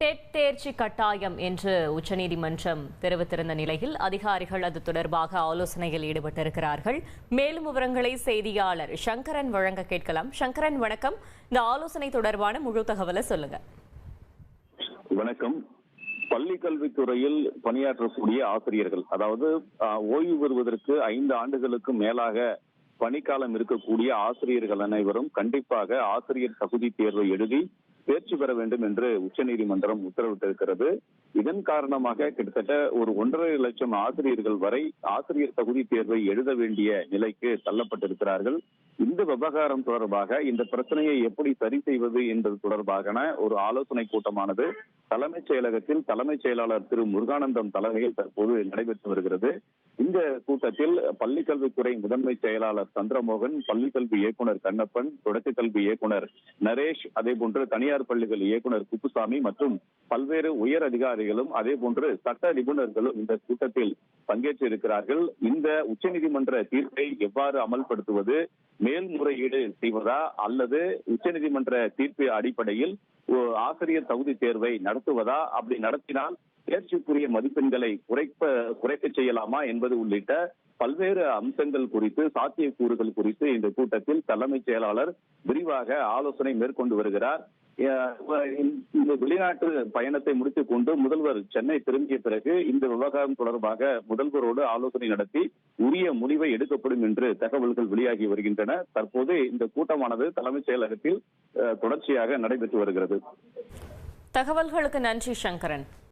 Dead தேர்ச்சி கட்டாயம் என்று உச்சநீதிமன்றம் தெரிவித்திருந்த நிலையில் அதிகாரிகள் அது தொடர்பாக ஆலோசனையில் ஈடுபட்டிருக்கிறார்கள். மேலும் விவரங்களை செய்தியாளர் சங்கரன் வழங்க கேட்கலாம். சங்கரன் வணக்கம். இந்த ஆலோசனை தொடர்பான முழு தகவலை சொல்லுங்க. வணக்கம். பள்ளி கல்வித்துறையில் பணியாற்றக்கூடிய ஆசிரியர்கள் அதாவது ஆஹ், ஓய்வு பெறுவதற்கு ஐந்து ஆண்டுகளுக்கு மேலாக பணிக்காலம் இருக்கக்கூடிய ஆசிரியர்கள் அனைவரும் கண்டிப்பாக ஆசிரியர் தகுதி தேர்வை எழுதி தேர்ச்சி பெற வேண்டும் என்று உச்சநீதிமன்றம் உத்தரவிட்டிருக்கிறது. இதன் காரணமாக கிட்டத்தட்ட ஒரு ஒன்றரை லட்சம் ஆசிரியர்கள் வரை ஆசிரியர் தகுதி தேர்வை எழுத வேண்டிய நிலைக்கு தள்ளப்பட்டிருக்கிறார்கள். இந்த விவகாரம் தொடர்பாக இந்த பிரச்சனையை எப்படி சரி செய்வது என்பது தொடர்பான ஒரு ஆலோசனை கூட்டமானது தலைமைச் செயலகத்தில் தலைமைச் செயலாளர் திரு முருகானந்தம் தலைமையில் தற்போது நடைபெற்று வருகிறது. இந்த கூட்டத்தில் பள்ளிக்கல்வித்துறை முதன்மை செயலாளர் சந்திரமோகன் பள்ளிக்கல்வி இயக்குனர் கண்ணப்பன் தொடக்கக் கல்வி இயக்குனர் நரேஷ் அதே போன்று தனியார் தனியார் பள்ளிகள் இயக்குநர் குப்புசாமி மற்றும் பல்வேறு உயர் அதிகாரிகளும் அதே போன்று சட்ட நிபுணர்களும் இந்த கூட்டத்தில் பங்கேற்றிருக்கிறார்கள். இந்த உச்சநீதிமன்ற தீர்ப்பை எவ்வாறு அமல்படுத்துவது மேல்முறையீடு செய்வதா அல்லது உச்சநீதிமன்ற தீர்ப்பு அடிப்படையில் ஆசிரியர் தகுதி தேர்வை நடத்துவதா? அப்படி நடத்தினால் தேர்ச்சிக்குரிய மதிப்பெண்களை குறைப்ப குறைக்க செய்யலாமா என்பது உள்ளிட்ட பல்வேறு அம்சங்கள் குறித்து சாத்தியக்கூறுகள் குறித்து இந்த கூட்டத்தில் தலைமைச் செயலாளர் விரிவாக ஆலோசனை மேற்கொண்டு வருகிறார். இந்த வெளிநாட்டு பயணத்தை முடித்துக் கொண்டு முதல்வர் சென்னை திரும்பிய பிறகு இந்த விவகாரம் தொடர்பாக முதல்வரோடு ஆலோசனை நடத்தி உரிய முடிவை எடுக்கப்படும் என்று தகவல்கள் வெளியாகி வருகின்றன. தற்போது இந்த கூட்டமானது தலைமைச் செயலகத்தில் தொடர்ச்சியாக நடைபெற்று வருகிறது. தகவல்களுக்கு நன்றி சங்கரன்.